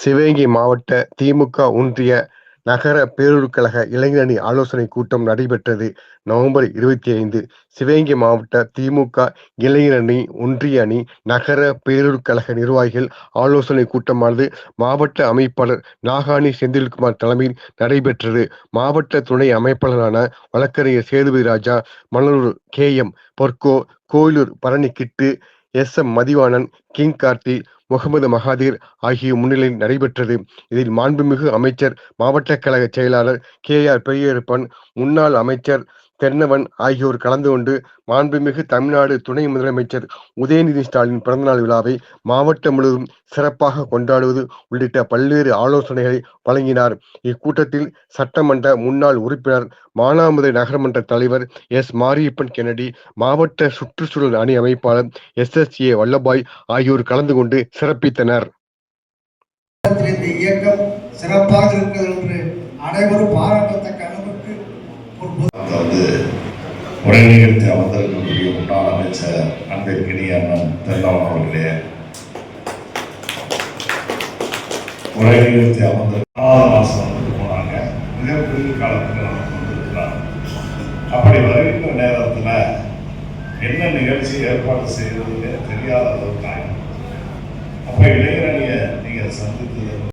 சிவகங்கை மாவட்ட திமுக ஒன்றிய நகர பேரூர் கழக இளைஞரணி ஆலோசனை கூட்டம் நடைபெற்றது. நவம்பர் இருபத்தி ஐந்து சிவகங்கை மாவட்ட திமுக இளைஞரணி ஒன்றிய அணி நகர பேரூர் கழக நிர்வாகிகள் ஆலோசனை கூட்டமானது மாவட்ட அமைப்பாளர் நாகாணி செந்தில்குமார் தலைமையில் நடைபெற்றது. மாவட்ட துணை அமைப்பாளரான வழக்கறிஞர் Sethupathi Raja Manalur K M Porko Koyilur Palani Kittu S M Mathivanan King Karthi Mohammed Mahathir ஆகிய முன்னிலையில் நடைபெற்றது. இதில் மாண்புமிகு அமைச்சர் மாவட்ட கழக செயலாளர் கே ஆர் பெரியப்பன் முன்னாள் அமைச்சர் தென்னவன் ஆகியோர் கலந்து கொண்டு மாண்புமிகு தமிழ்நாடு துணை முதலமைச்சர் உதயநிதி ஸ்டாலின் பிறந்தநாள் விழாவை மாவட்டம் முழுவதும் சிறப்பாக கொண்டாடுவது உள்ளிட்ட பல்வேறு ஆலோசனைகளை வழங்கினார். இக்கூட்டத்தில் சட்டமன்ற முன்னாள் உறுப்பினர் மானாமதுரை நகரமன்ற தலைவர் எஸ். மாரியப்பன் கென்னடி மாவட்ட சுற்றுச்சூழல் அணி அமைப்பாளர் எஸ். எஸ். ஏ. வல்லபாய் ஆகியோர் கலந்து கொண்டு சிறப்பித்தனர். இந்த இயக்கம் சிறப்பாக இருக்கிறது என்று அனைவரும் பாராட்டத்தக்க அளவுக்கு ஒரு பொது- அதை வந்து உரை நிகழ்த்தி அமர்ந்திருக்கக்கூடிய முன்னாள் அமைச்சர் அன்பிற்கினிய அண்ணன் தென்னவன் அவர்களே. உரை நிகழ்த்தி அமர்ந்த ஆறு மாசம் வந்துட்டு போனாங்க மிகப்பெரிய காலத்தில் நமக்கு வந்திருக்கிறார் அப்படி வருகின்ற நேரத்தில் என்ன நிகழ்ச்சி ஏற்பாடு செய்வதுன்னு தெரியாத அளவுக்கு அப்போ இளைஞரணியை நீங்கள் சந்தித்தது